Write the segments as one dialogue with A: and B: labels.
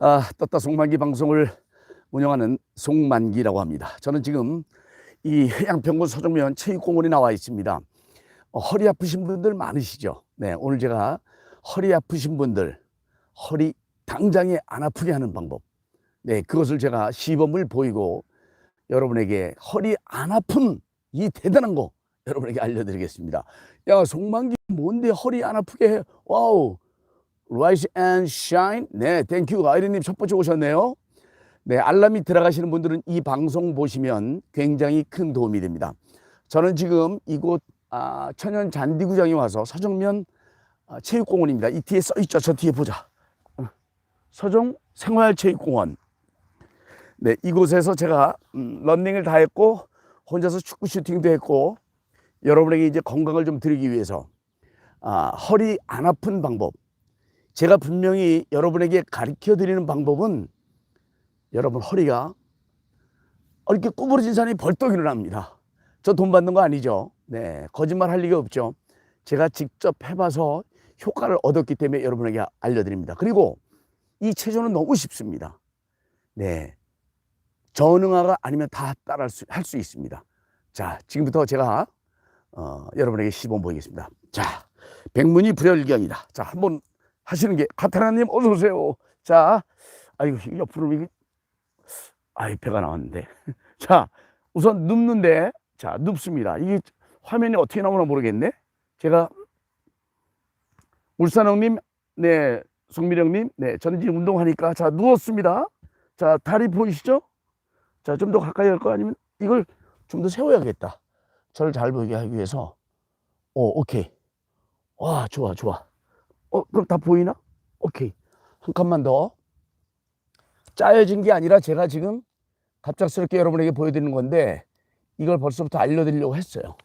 A: 아, 떴다 송만기 방송을 운영하는 송만기라고 합니다. 저는 지금 이 양평군 서정면 체육공원에 나와 있습니다. 어, 허리 아프신 분들 많으시죠? 네, 오늘 제가 허리 아프신 분들 허리 당장에 안 아프게 하는 방법. 네, 그것을 제가 시범을 보이고 여러분에게 허리 안 아픈 이 대단한 거 여러분에게 알려드리겠습니다. 야, 송만기 뭔데 허리 안 아프게 해? 와우. Rise and Shine. 네, 땡큐. 아이리님 첫 번째 오셨네요. 네, 알람이 들어가시는 분들은 이 방송 보시면 굉장히 큰 도움이 됩니다. 저는 지금 이곳 아, 천연 잔디구장에 와서 서정면 아, 체육공원입니다. 이 뒤에 써 있죠. 저 뒤에 보자. 어, 서정 생활체육공원. 네, 이곳에서 제가 음, 런닝을 다 했고 혼자서 축구 슈팅도 했고 여러분에게 이제 건강을 좀 드리기 위해서 아, 허리 안 아픈 방법. 제가 분명히 여러분에게 가르쳐 드리는 방법은 여러분 허리가 이렇게 구부러진 사람이 벌떡 일어납니다. 저 돈 받는 거 아니죠? 네, 거짓말 할 리가 없죠. 제가 직접 해봐서 효과를 얻었기 때문에 여러분에게 알려드립니다. 그리고 이 체조는 너무 쉽습니다. 네, 전응아가 아니면 다 따라할 수, 할 수 있습니다. 자, 지금부터 제가 어, 여러분에게 시범 보이겠습니다. 자, 백문이 불여일견이다. 자, 한번 하시는 게 카타라님 어서 오세요. 자, 아이고 옆으로 이게 아이 배가 나왔는데. 자, 우선 눕는데 자 눕습니다. 이게 화면이 어떻게 나오나 모르겠네. 제가 울산형님, 네, 송미령님, 네, 저는 지금 운동하니까 자 누웠습니다. 자 다리 보이시죠? 자 좀 더 가까이 할 거 아니면 이걸 좀 더 세워야겠다. 저를 잘 보이게 하기 위해서. 오, 오케이. 와, 좋아, 좋아. 어, 그럼 다 보이나? 오케이. 한 칸만 더. 짜여진 게 아니라 제가 지금 갑작스럽게 여러분에게 보여드리는 건데 이걸 벌써부터 알려드리려고 했어요.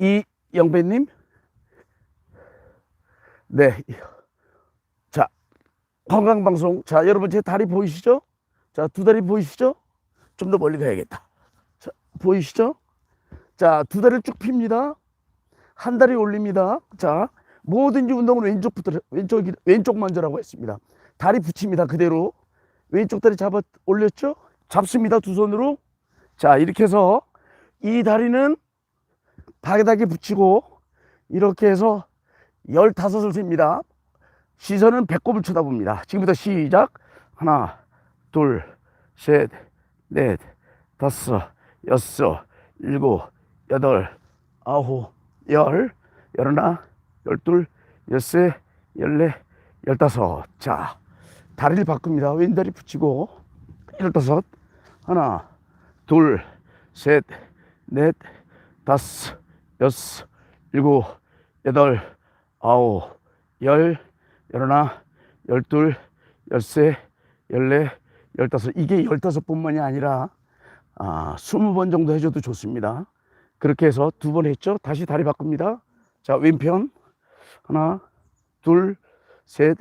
A: 이 영배님, 네, 자 건강방송, 자 여러분 제 다리 보이시죠? 자 두 다리 보이시죠? 좀 더 멀리 가야겠다. 자 보이시죠? 자 두 다리를 쭉 핍니다. 한 다리 올립니다. 자 뭐든지 운동은 왼쪽부터 왼쪽 왼쪽 먼저라고 했습니다. 다리 붙입니다. 그대로 왼쪽 다리 잡아 올렸죠? 잡습니다. 두 손으로. 자, 이렇게 해서 이 다리는 바닥에 붙이고 이렇게 해서 15을 셉니다. 시선은 배꼽을 쳐다봅니다. 지금부터 시작. 하나, 둘, 셋, 넷, 다섯, 여섯, 일곱, 여덟, 아홉, 열, 열하나, 열둘, 열세, 열네, 열다섯. 자, 다리를 바꿉니다. 왼다리 붙이고 열다섯 하나 둘 셋 넷 다섯 여섯 일곱 여덟 아홉 열 열하나 열둘 열세 열네 열다섯 이게 열다섯 번만이 아니라 아 스무 번 정도 해줘도 좋습니다. 그렇게 해서 두 번 했죠. 다시 다리 바꿉니다. 자 왼편 하나 둘 셋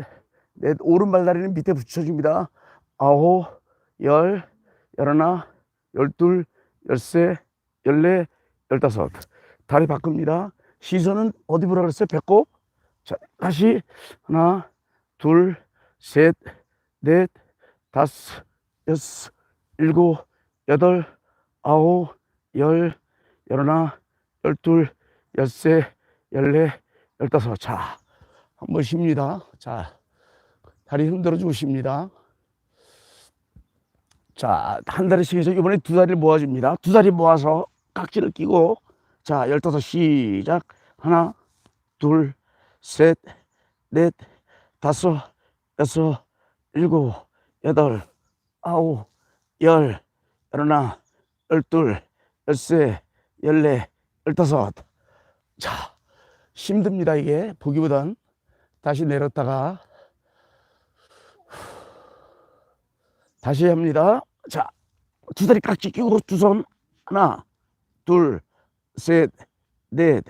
A: 넷 오른발 다리는 밑에 붙여줍니다. 아홉, 열, 열하나, 열둘, 열세, 열네, 열다섯. 다리 바꿉니다. 시선은 어디 보라 그랬어요? 배꼽. 자, 다시 하나, 둘, 셋, 넷, 다섯, 여섯, 일곱, 여덟, 아홉, 열, 열하나, 열둘, 열세, 열네, 열다섯. 자, 한번 쉽니다. 자. 다리 흔들어 주십니다. 자, 한 다리씩 해서 이번에 두 다리를 모아줍니다. 두 다리 모아서 깍지를 끼고, 자, 열다섯 시작. 하나, 둘, 셋, 넷, 다섯, 여섯, 일곱, 여덟, 아홉, 열, 열하나, 열둘, 열세, 열네, 열다섯. 자, 힘듭니다, 이게. 보기보단. 다시 내렸다가, 다시 합니다. 자, 두 다리 깍지 끼고 두 손. 하나, 둘, 셋, 넷,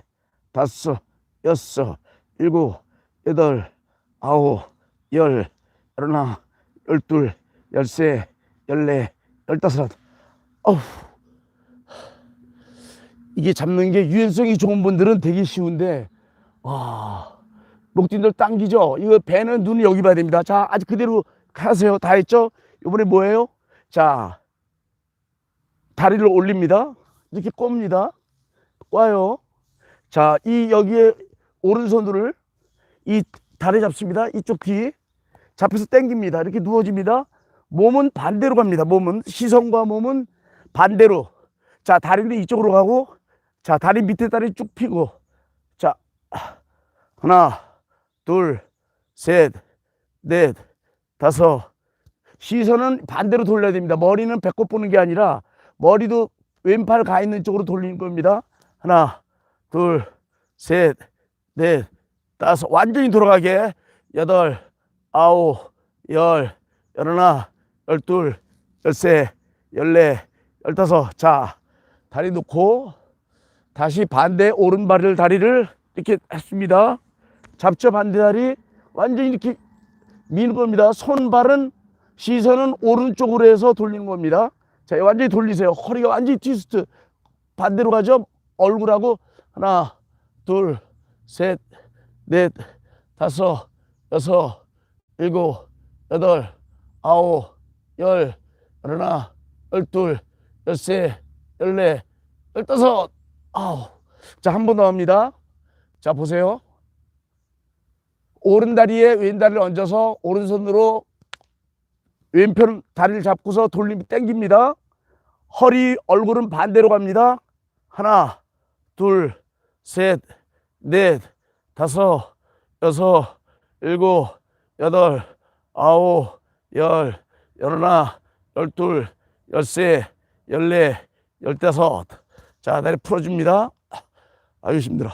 A: 다섯, 여섯, 일곱, 여덟, 아홉, 열, 열하나, 열둘, 열세, 열네, 열다섯. 어우. 이게 잡는 게 유연성이 좋은 분들은 되게 쉬운데, 와, 목 뒤로 당기죠. 이거 배는 눈을 여기 봐야 됩니다. 자, 아직 그대로 하세요. 다 했죠? 이번에 뭐예요? 자, 다리를 올립니다. 이렇게 꼽니다. 꽈요. 자, 이 여기에 오른손을 이 다리 잡습니다. 이쪽 뒤 잡혀서 당깁니다. 이렇게 누워집니다. 몸은 반대로 갑니다. 몸은 시선과 몸은 반대로. 자, 다리는 이쪽으로 가고, 자, 다리 밑에 다리 쭉 펴고, 자, 하나, 둘, 셋, 넷, 다섯. 시선은 반대로 돌려야 됩니다. 머리는 배꼽 보는 게 아니라 머리도 왼팔 가 있는 쪽으로 돌리는 겁니다. 하나, 둘, 셋, 넷, 다섯. 완전히 돌아가게. 여덟, 아홉, 열, 열하나, 열둘, 열세, 열네, 열다섯. 자, 다리 놓고 다시 반대 오른발을 다리를 이렇게 했습니다. 잡죠 반대 다리 완전히 이렇게 미는 겁니다. 손발은 시선은 오른쪽으로 해서 돌리는 겁니다. 자, 완전히 돌리세요. 허리가 완전히 트위스트 반대로 가죠. 얼굴하고 하나, 둘, 셋, 넷, 다섯, 여섯, 일곱, 여덟, 아홉, 열, 열하나, 열둘, 열세, 열네, 열다섯, 아홉. 자, 한 번 더 합니다. 자, 보세요. 오른 다리에 왼 다리를 얹어서 오른손으로 왼편 다리를 잡고서 돌리면 당깁니다. 허리, 얼굴은 반대로 갑니다. 하나, 둘, 셋, 넷, 다섯, 여섯, 일곱, 여덟, 아홉, 열, 열하나, 열둘, 열세, 열네, 열다섯. 자, 다리 풀어줍니다. 아유, 힘들어.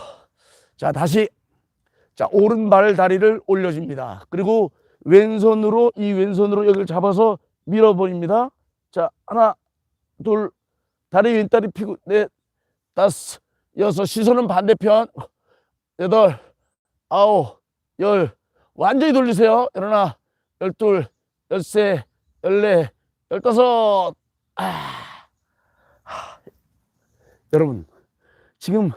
A: 자, 다시. 자, 오른발 다리를 올려줍니다. 그리고 왼손으로, 이 왼손으로 여기를 잡아서 밀어버립니다. 자, 하나, 둘, 다리 왼다리 피고, 넷, 다섯, 여섯, 시선은 반대편, 여덟, 아홉, 열, 완전히 돌리세요. 열하나, 열둘, 열세, 열네, 열다섯. 아. 하. 여러분, 지금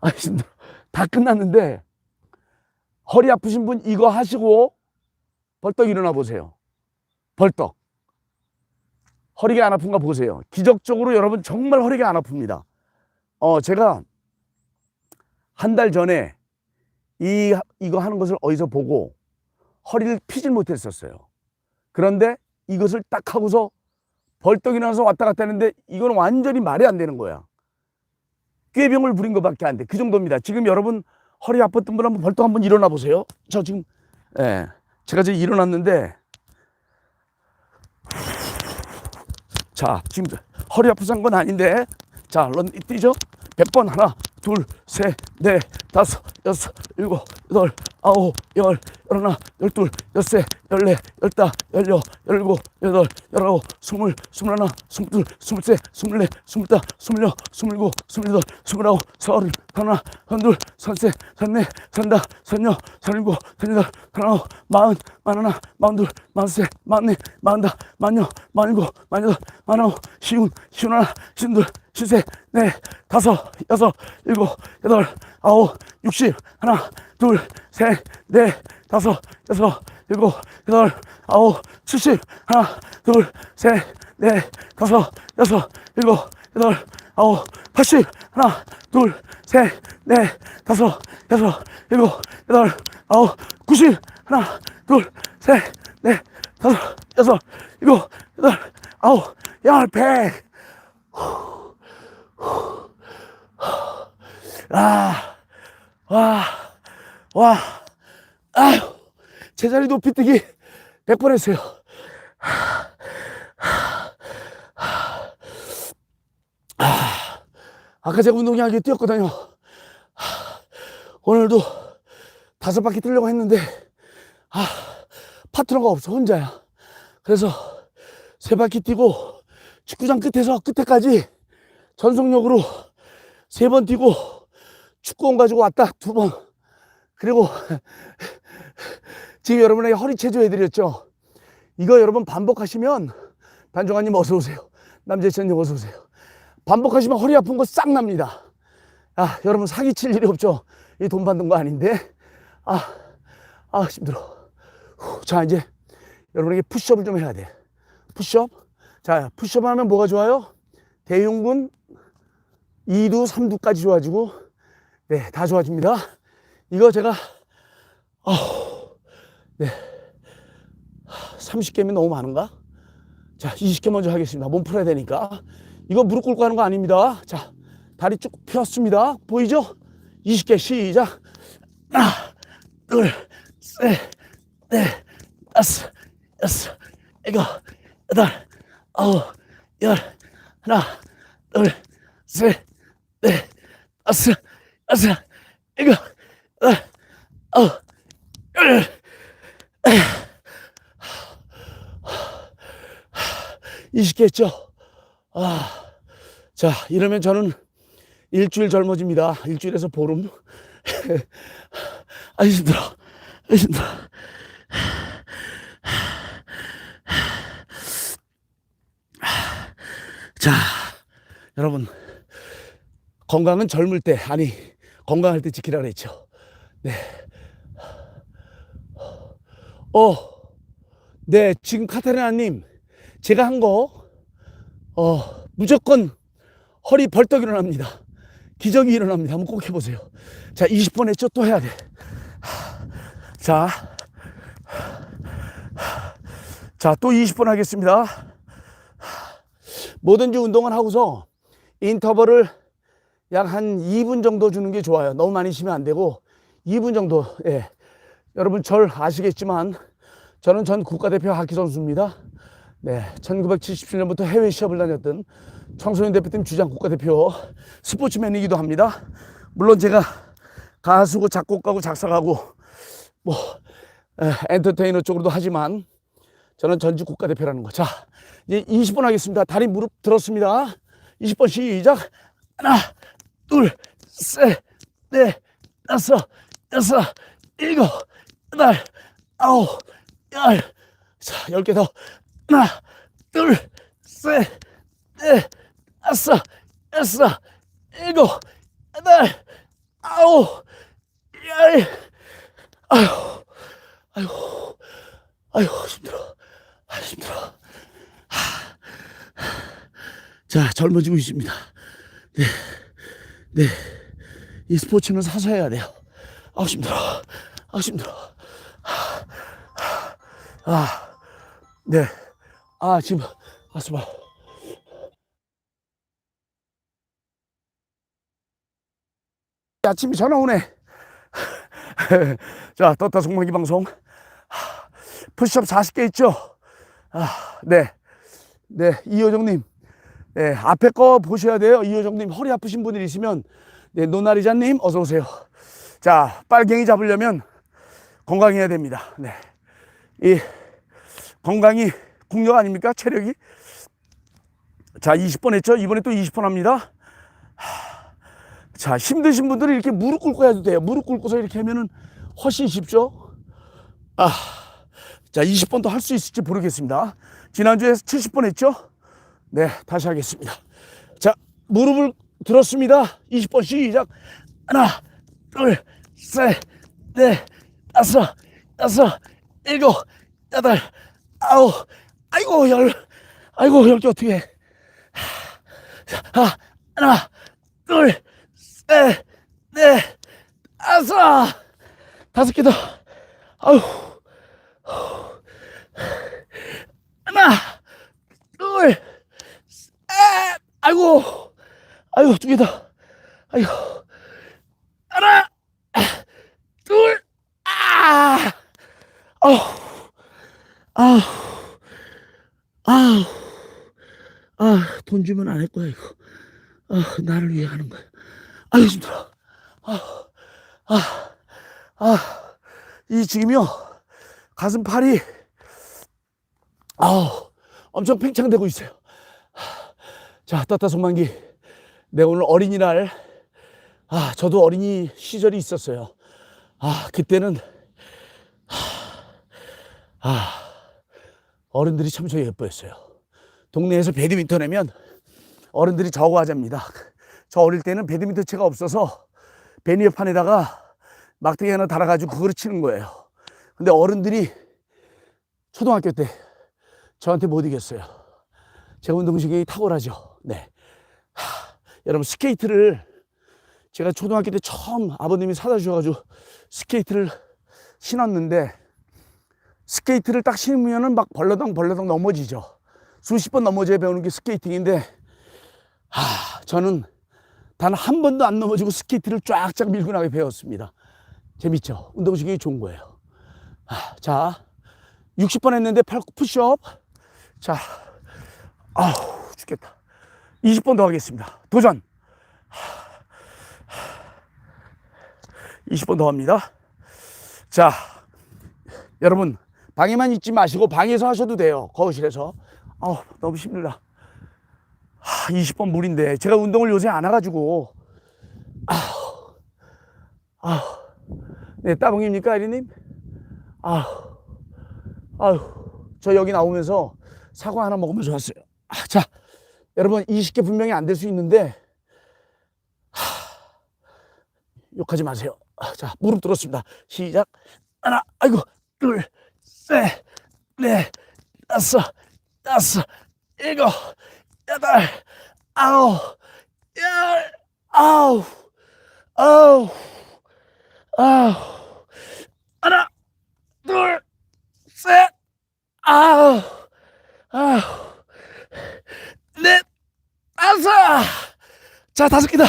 A: 아, 힘들어. 다 끝났는데 허리 아프신 분 이거 하시고 벌떡 일어나 보세요. 벌떡. 허리가 안 아픈가 보세요. 기적적으로 여러분 정말 허리가 안 아픕니다. 어, 제가 한 달 전에 이, 이거 하는 것을 어디서 보고 허리를 피질 못했었어요. 그런데 이것을 딱 하고서 벌떡 일어나서 왔다 갔다 하는데 이건 완전히 말이 안 되는 거야. 꾀병을 부린 것밖에 안 돼. 그 정도입니다. 지금 여러분 허리 아팠던 분 한번 벌떡 한번 일어나 보세요. 저 지금, 예. 제가 지금 일어났는데, 자, 지금 허리 아프san 건 아닌데, 자, 런 뛰죠? 100번 하나, 둘, 셋, 넷, 다섯, 여섯, 일곱, 여덟, 아홉, 열, 열하나, 열둘, 열세, 열네, 열다, 열여, 열일곱, 여덟, 열아홉, 스물, 스물하나, 스물둘, 스물세, 스물네, 스물다, 스물여, 스물일곱, 스물여덟, 스물아홉, 서른, 서하나, 서른둘, 서른세, 서른네, 서른다, 서른여, 서른일곱, 서른여덟, 서른아홉, 마흔, 마흔하나, 마흔둘, 마흔세, 마흔네, 마흔다, 마흔여, 마흔일곱, 마흔여덟, 마흔아홉, 시운, 시운하나, 시운둘, 시세, 네, 다섯, 여섯, 일곱, 여덟, 아홉, 육십, 하나, 둘, 셋, 넷, 다섯, 여섯, 일곱, 여덟, 아홉, 칠십, 하나, 둘, 셋, 넷, 다섯, 여섯, 일곱, 여덟, 아홉, 팔십, 하나, 둘, 셋, 넷, 다섯, 여섯, 일곱, 여덟, 아홉, 구십, 하나, 둘, 셋, 넷, 다섯, 여섯, 일곱, 여덟, 아홉, 열, 백. 아, 와, 와, 아유, 제자리 높이 뛰기 100번 했어요. 아, 아까 제가 운동량하게 뛰었거든요. 오늘도 다섯 바퀴 뛰려고 했는데, 아, 파트너가 없어, 혼자야. 그래서 세 바퀴 뛰고, 축구장 끝에서 끝에까지 전속력으로 세 번 뛰고 축구공 가지고 왔다 두 번. 그리고 지금 여러분에게 허리 체조 해드렸죠. 이거 여러분 반복하시면 단종아님 어서 오세요. 남재천님 어서 오세요. 반복하시면 허리 아픈 거 싹 납니다. 아 여러분 사기 칠 일이 없죠. 이 돈 받는 거 아닌데 아, 아, 힘들어. 후, 자, 이제 여러분에게 푸시업을 좀 해야 돼. 푸시업. 자, 푸시업 하면 뭐가 좋아요? 대흉근 2두, 3두까지 좋아지고, 네, 다 좋아집니다. 이거 제가, 아, 네. 30개면 너무 많은가? 자, 20개 먼저 하겠습니다. 몸 풀어야 되니까. 이거 무릎 꿇고 하는 거 아닙니다. 자, 다리 쭉 폈습니다. 보이죠? 20개 시작. 하나, 둘, 셋, 넷, 다섯, 여섯, 일곱, 여덟, 아홉, 열. 하나, 둘, 셋, 넷, 다섯, 여섯, 일곱, 여덟, 아홉, 열. 20개 했죠? 아, 자, 이러면 저는 일주일 젊어집니다. 일주일에서 보름. 아, 힘들어. 아, 힘들어. 자, 여러분. 건강은 젊을 때, 아니, 건강할 때 지키라 그랬죠. 네. 어, 네, 지금 카타리나님, 제가 한 거, 어, 무조건 허리 벌떡 일어납니다. 기적이 일어납니다. 한번 꼭 해보세요. 자, 20번 했죠? 또 해야 돼. 자, 자, 또 20번 하겠습니다. 뭐든지 운동을 하고서 인터벌을 약 한 2분 정도 주는 게 좋아요. 너무 많이 쉬면 안 되고 2분 정도. 예. 여러분 절 아시겠지만 저는 전 국가대표 하키 선수입니다. 네, 1977년부터 해외 시합을 다녔던 청소년 대표팀 주장 국가대표 스포츠맨이기도 합니다. 물론 제가 가수고 작곡가고 작사가고 뭐 에, 엔터테이너 쪽으로도 하지만 저는 전직 국가대표라는 거. 자, 이제 20번 하겠습니다. 다리 무릎 들었습니다. 20번 시작. 하나, 둘, 셋, 넷, 다섯, 여섯, 일곱, 여덟, 아홉, 열. 자, 열 개 더. 하나, 둘, 셋, 넷, 다섯, 여섯, 일곱, 여덟, 아홉, 열. 아유, 아유, 아유, 힘들어. 아, 힘들어. 하. 자, 젊어지고 있습니다. 네, 네. 이 스포츠는 사서 해야 돼요. 아, 힘들어. 아, 힘들어. 아, 네. 아, 지금, 왔습니다. 아침에 전화 오네. 자, 떴다 속마기 방송. 푸시업 40개 있죠? 아, 네. 네, 이효정님. 네, 앞에 거 보셔야 돼요. 이효정님, 허리 아프신 분들 있으면, 네, 노나리자님, 어서 오세요. 자, 빨갱이 잡으려면 건강해야 됩니다. 네. 이, 건강이 국력 아닙니까? 체력이? 자, 20번 했죠? 이번에 또 20번 합니다. 하, 자, 힘드신 분들은 이렇게 무릎 꿇고 해도 돼요. 무릎 꿇고서 이렇게 하면은 훨씬 쉽죠? 아, 자, 20번도 할 수 있을지 모르겠습니다. 지난주에 70번 했죠? 네, 다시 하겠습니다. 자, 무릎을 들었습니다. 20번 시작. 하나, 둘, 셋, 넷, 다섯, 여섯, 일곱, 여덟, 아홉, 아이고, 열, 아이고, 열개 어떻게 해. 하, 하나, 둘, 셋, 넷, 다섯, 다섯 개 더. 아우. 하나, 둘, 셋, 아이고, 아이고, 두개 더. 아이고, 하나, 둘, 아, 아우, 아우, 아우, 아, 돈 주면 안 할 거야, 이거. 아, 나를 위해 하는 거야. 아유, 힘들어. 아, 아, 아, 이 지금요, 가슴 팔이, 아우, 엄청 팽창되고 있어요. 자, 떴다 손만기. 네, 오늘 어린이날. 아, 저도 어린이 시절이 있었어요. 아, 그때는, 아, 어른들이 참 저 예뻐했어요. 동네에서 배드민턴 하면 어른들이 저거 하자입니다. 저 어릴 때는 배드민턴 채가 없어서 배니어판에다가 막대기 하나 달아가지고 그거를 치는 거예요. 근데 어른들이 초등학교 때 저한테 못 이겼어요. 제 운동신경이 탁월하죠. 네. 하, 여러분 스케이트를 제가 초등학교 때 처음 아버님이 사다 주셔가지고 스케이트를 신었는데 스케이트를 딱 신으면은 막 벌러덩 벌러덩 넘어지죠. 수십 번 넘어져야 배우는 게 스케이팅인데 하, 저는 단 한 번도 안 넘어지고 스케이트를 쫙쫙 밀고 나게 배웠습니다. 재밌죠? 운동신경이 좋은 거예요. 하, 자, 60번 했는데 팔 푸시업. 자, 아우, 죽겠다. 20번 더 하겠습니다. 도전. 20번 더 합니다. 자, 여러분, 방에만 있지 마시고 방에서 하셔도 돼요. 거실에서. 아우, 너무 힘들다. 하, 20번 무리인데 제가 운동을 요새 안 해가지고 아우, 아우, 네 따봉입니까, 아리님? 아우, 아우, 저 여기 나오면서 사과 하나 먹으면서 왔어요. 아, 자, 여러분 20개 분명히 안 될 수 있는데 하, 욕하지 마세요. 아, 자, 무릎 들었습니다. 시작. 하나, 아이고, 둘, 셋, 넷, 다섯, 다섯, 일곱, 여덟, 아홉, 열, 아홉, 아홉, 아홉, 하나, 둘, 셋, 아홉, 아홉, 넷, 다섯. 자, 다섯 개다.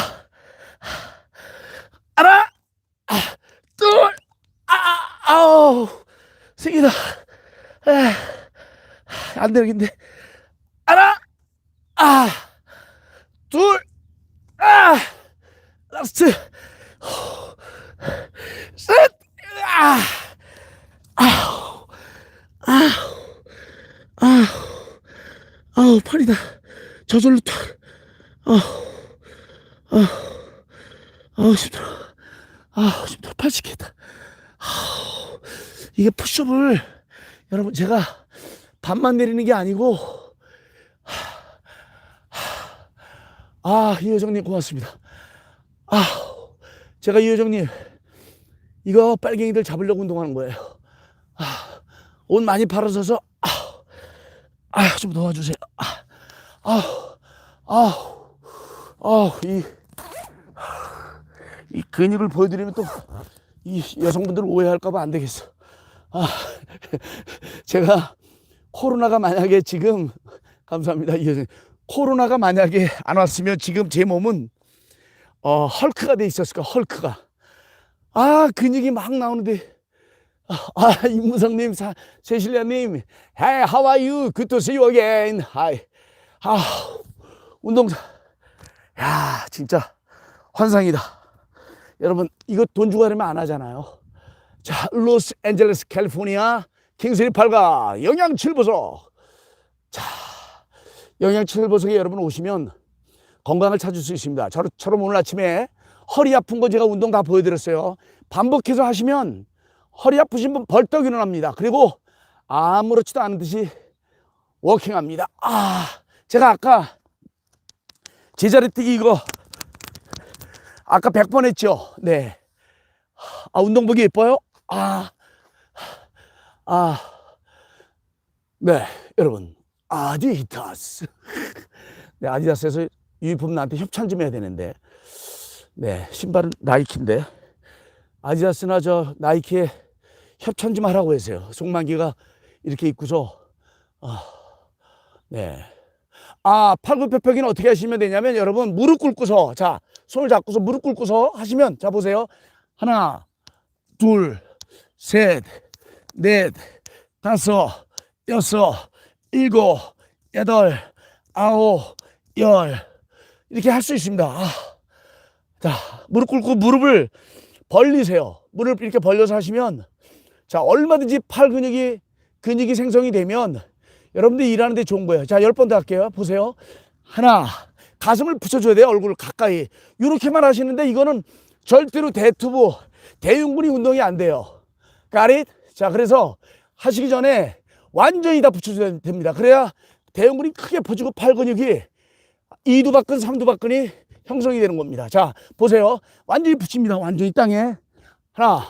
A: 하나, 둘, 아, 아우, 세 개다. 에, 안 되겠는데. 하나, 아, 둘, 아, 라스트, 셋, 아, 아우, 아우, 아우, 아우, 팔이다. 저절로 탁, 아우, 아우, 아우, 힘들어. 아우, 힘들어. 팔 시켰다. 아우, 이게 푸시업을, 여러분, 제가 반만 내리는 게 아니고, 아, 이효정님 고맙습니다. 아, 제가 이효정님, 이거 빨갱이들 잡으려고 운동하는 거예요. 아, 옷 많이 팔아서서, 아, 아, 좀 도와주세요. 아, 아, 아, 아, 이, 이 근육을 보여드리면 또, 이 여성분들 오해할까봐 안 되겠어. 아, 제가 코로나가 만약에 지금, 감사합니다. 이효정. 코로나가 만약에 안 왔으면 지금 제 몸은 어, 헐크가 돼 있었을까, 헐크가. 아, 근육이 막 나오는데. 아, 아, 임무성님, 사, 세실리아님, Hey, how are you? Good to see you again. Hi. 아, 운동사. 야, 진짜 환상이다. 여러분, 이거 돈 주고 하려면 안 하잖아요. 자, 로스앤젤레스, 캘리포니아, 킹스리 팔가 영양 7보석. 자, 영양 7보석에 여러분 오시면 건강을 찾을 수 있습니다. 저처럼 오늘 아침에 허리 아픈 거 제가 운동 다 보여드렸어요. 반복해서 하시면 허리 아프신 분 벌떡 일어납니다. 그리고 아무렇지도 않은 듯이 워킹합니다. 아, 제가 아까 제자리 뛰기 이거 아까 100번 했죠. 네. 아, 운동복이 예뻐요? 아, 아, 네, 여러분. 아디다스. 네, 아디다스에서 유니폼 나한테 협찬 좀 해야 되는데. 네, 신발은 나이키인데. 아디다스나 저 나이키에 협찬 좀 하라고 했어요. 송만기가 이렇게 입고서. 아, 네. 아, 팔굽혀펴기는 어떻게 하시면 되냐면 여러분 무릎 꿇고서 자, 손을 잡고서 무릎 꿇고서 하시면 자 보세요. 하나, 둘, 셋, 넷, 다섯, 여섯, 일곱, 여덟, 아홉, 열 이렇게 할 수 있습니다. 아, 자, 무릎 꿇고 무릎을 벌리세요. 무릎 이렇게 벌려서 하시면 자, 얼마든지 팔 근육이 근육이 생성이 되면 여러분들 일하는데 좋은 거예요. 자, 열 번 더 할게요. 보세요. 하나, 가슴을 붙여줘야 돼요. 얼굴 가까이. 이렇게만 하시는데 이거는 절대로 대투부, 대흉근이 운동이 안 돼요. 까릿? 자, 그래서 하시기 전에 완전히 다 붙여줘야 됩니다. 그래야 대흉근이 크게 퍼지고 팔 근육이 이두박근, 삼두박근이 형성이 되는 겁니다. 자, 보세요. 완전히 붙입니다. 완전히 땅에. 하나,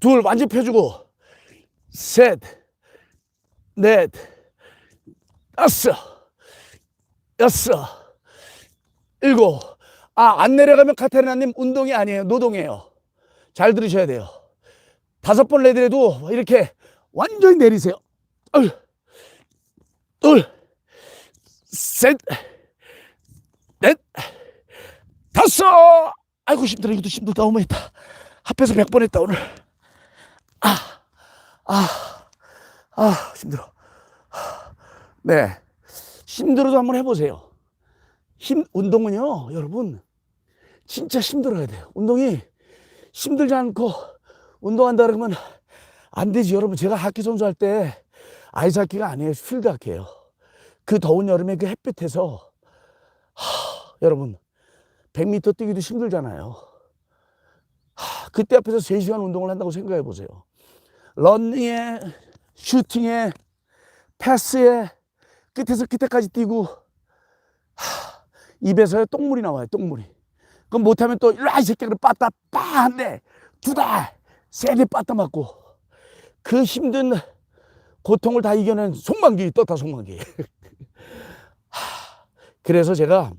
A: 둘, 완전 펴주고, 셋, 넷, 다섯, 여섯, 일곱. 아, 안 내려가면 카타리나님 운동이 아니에요. 노동이에요. 잘 들으셔야 돼요. 다섯 번 내더라도 이렇게 완전히 내리세요. 둘, 둘, 셋, 넷, 다섯. 아이고 힘들어. 이것도 힘들다. 어머 했다. 합해서 백 번 했다 오늘. 아, 아, 아 힘들어. 네, 힘들어도 한번 해보세요. 힘 운동은요, 여러분 진짜 힘들어야 돼요. 운동이 힘들지 않고 운동한다 그러면 안 되지. 여러분 제가 하키 선수 할 때 아이스 하키가 아니에요. 필드 하키예요. 그 더운 여름에 그 햇빛에서 하, 여러분 100m 뛰기도 힘들잖아요. 하, 그때 앞에서 3시간 운동을 한다고 생각해 보세요. 런닝에 슈팅에 패스에 끝에서 끝에까지 뛰고 하, 입에서 똥물이 나와요. 똥물이. 그럼 못하면 또 일로 와, 이 새끼를 빠따 빠한데 두 달, 세대 빠따 맞고 그 힘든 고통을 다 이겨낸 송만기 떴다 송만기. 하, 그래서 제가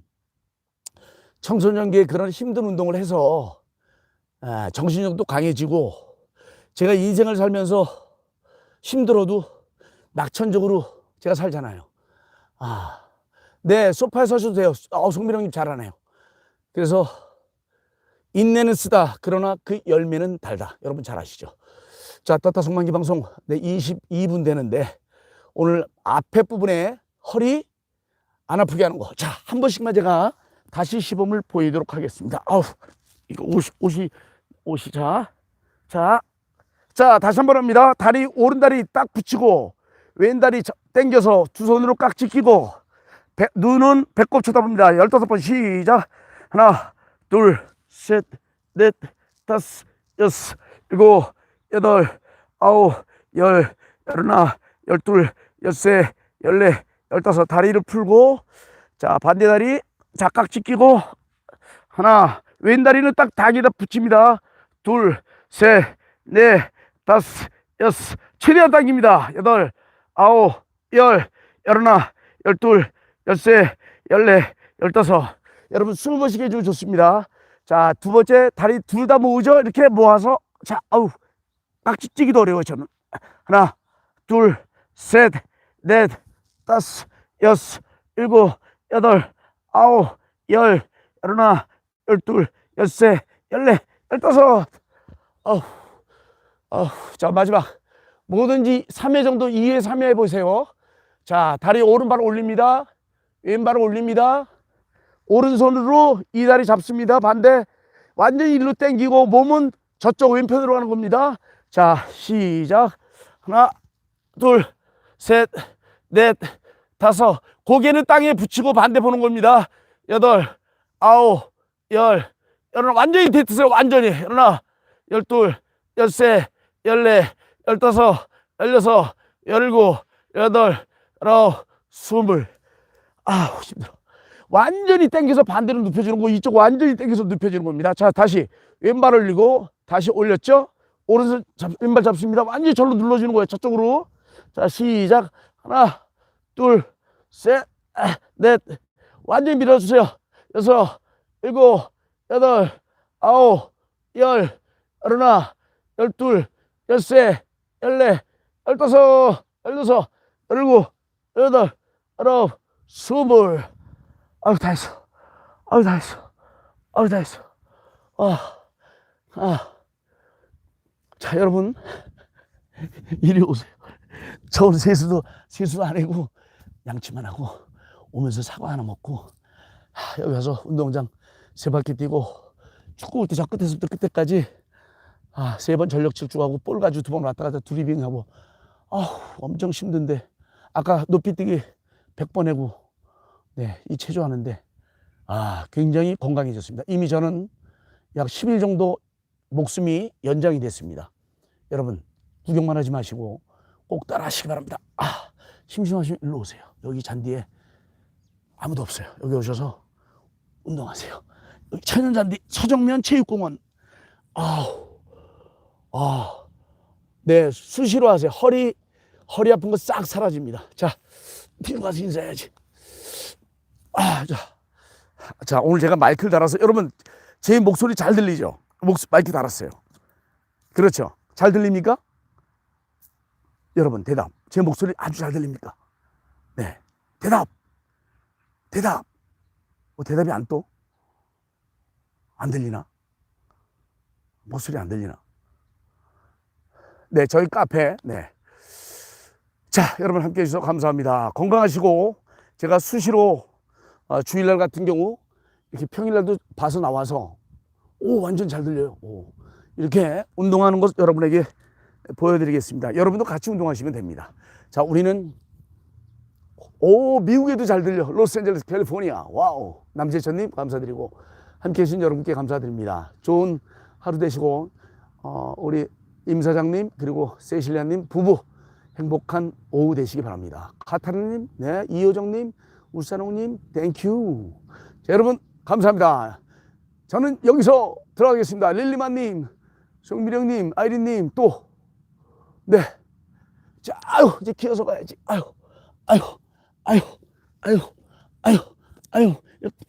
A: 청소년기에 그런 힘든 운동을 해서 아, 정신력도 강해지고 제가 인생을 살면서 힘들어도 낙천적으로 제가 살잖아요. 아, 네 소파에 서셔도 돼요. 어, 송민 형님 잘하네요. 그래서 인내는 쓰다. 그러나 그 열매는 달다. 여러분 잘 아시죠? 자, 따따 송만기 방송 네, 22분 되는데 오늘 앞에 부분에 허리 안 아프게 하는 거. 자, 한 번씩만 제가 다시 시범을 보이도록 하겠습니다. 아우, 이거 옷이, 옷이, 옷이, 자, 자, 자, 다시 한 번 합니다. 다리, 오른다리 딱 붙이고, 왼다리 자- 당겨서 두 손으로 깍지 끼고, 배- 눈은 배꼽 쳐다봅니다. 15번 시작. 하나, 둘, 셋, 넷, 다섯, 여섯, 일곱, 여덟, 아홉, 열, 열하나, 열둘, 열세, 열네, 열다섯. 다리를 풀고, 자, 반대 다리, 자, 깍지 끼고, 하나, 왼 다리는 딱 닭에다 붙입니다. 둘, 셋, 넷, 다섯, 여섯, 최대한 당깁니다. 여덟, 아홉, 열, 열하나, 열둘, 열세, 열네, 열다섯. 여러분 스무 번씩 해주면 좋습니다. 자, 두 번째 다리 둘 다 모으죠? 이렇게 모아서 자, 아우, 깍지 찌기도 어려워요, 저는. 하나, 둘, 셋, 넷, 다섯, 여섯, 일곱, 여덟, 아홉, 열, 열하나, 열둘, 열세, 열네, 열다섯. 아우, 아우, 자, 마지막. 뭐든지 3회 정도 2회, 3회 해보세요. 자, 다리 오른발 올립니다. 왼발 올립니다. 오른손으로 이 다리 잡습니다. 반대. 완전히 일로 당기고 몸은 저쪽 왼편으로 가는 겁니다. 자, 시작. 하나, 둘, 셋, 넷, 다섯. 고개는 땅에 붙이고 반대 보는 겁니다. 여덟, 아홉, 열, 열하나. 완전히 데트세요. 완전히. 열하나, 열둘, 열세, 열네, 열다섯, 열여섯, 열일곱, 여덟, 열아홉, 스물. 아우, 힘들어. 완전히 당겨서 반대로 눕혀주는 거, 이쪽 완전히 당겨서 눕혀주는 겁니다. 자, 다시 왼발 올리고, 다시 올렸죠? 오른손 잡, 왼발 잡습니다. 완전히 절로 눌러주는 거예요. 저쪽으로. 자, 시작. 하나, 둘, 셋, 아, 넷. 완전히 밀어주세요. 여섯, 일곱, 여덟, 아홉, 열, 열하나, 열둘, 열세, 열네, 열다섯, 열여섯, 열일곱, 열여덟, 열아홉, 스물. 아유, 다 했어. 아유, 다 했어. 아유, 다 했어. 아, 아. 자, 여러분. 이리 오세요. 저 오늘 세수도, 세수도 안 하고, 양치만 하고, 오면서 사과 하나 먹고, 하, 여기 와서 운동장 세 바퀴 뛰고, 축구 올 때 저 끝에서부터 끝에까지, 아, 세 번 전력 질주하고, 볼 가지고 두 번 왔다 갔다 드리빙하고, 아우, 엄청 힘든데, 아까 높이 뛰기 100번 해고, 네, 이 체조하는데, 아, 굉장히 건강해졌습니다. 이미 저는 약 10일 정도 목숨이 연장이 됐습니다. 여러분, 구경만 하지 마시고 꼭 따라 하시기 바랍니다. 아, 심심하시면 일로 오세요. 여기 잔디에 아무도 없어요. 여기 오셔서 운동하세요. 여기 천연잔디 서정면 체육공원. 아우, 아, 네, 수시로 하세요. 허리, 허리 아픈 거 싹 사라집니다. 자, 뒤로 가서 인사해야지. 아, 자. 자, 오늘 제가 마이크를 달아서 여러분, 제 목소리 잘 들리죠? 목, 마이크 달았어요. 그렇죠. 잘 들립니까? 여러분, 대답. 제 목소리 아주 잘 들립니까? 네. 대답. 대답. 뭐 대답이 안 또? 안 들리나? 목소리 안 들리나? 네, 저희 카페. 네. 자, 여러분 함께 해주셔서 감사합니다. 건강하시고, 제가 수시로 어, 주일날 같은 경우, 이렇게 평일날도 봐서 나와서, 오, 완전 잘 들려요. 오. 이렇게 운동하는 것 여러분에게 보여드리겠습니다. 여러분도 같이 운동하시면 됩니다. 자, 우리는, 오, 미국에도 잘 들려. 로스앤젤레스, 캘리포니아. 와우. 남재천님, 감사드리고, 함께 해주신 여러분께 감사드립니다. 좋은 하루 되시고, 어, 우리 임 사장님, 그리고 세실리아님 부부, 행복한 오후 되시기 바랍니다. 카타르님, 네, 이효정님, 울산홍님, 땡큐. 자, 여러분, 감사합니다. 저는 여기서 들어가겠습니다. 릴리만님, 송미령님, 아이린님, 또, 네. 자, 아유, 이제 기어서 가야지. 아유, 아유, 아유, 아유, 아유, 아유,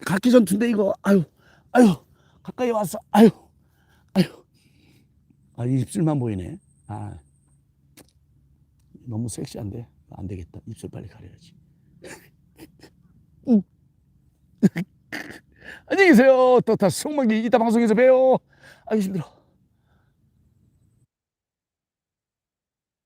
A: 각기 전투인데 이거, 아유, 아유, 가까이 왔어, 아유, 아유. 아, 입술만 보이네. 아, 너무 섹시한데 안 되겠다. 입술 빨리 가려야지. 음. 안녕히 계세요. 또 다시 속막이 이따 방송에서 봬요. 아기 힘들어.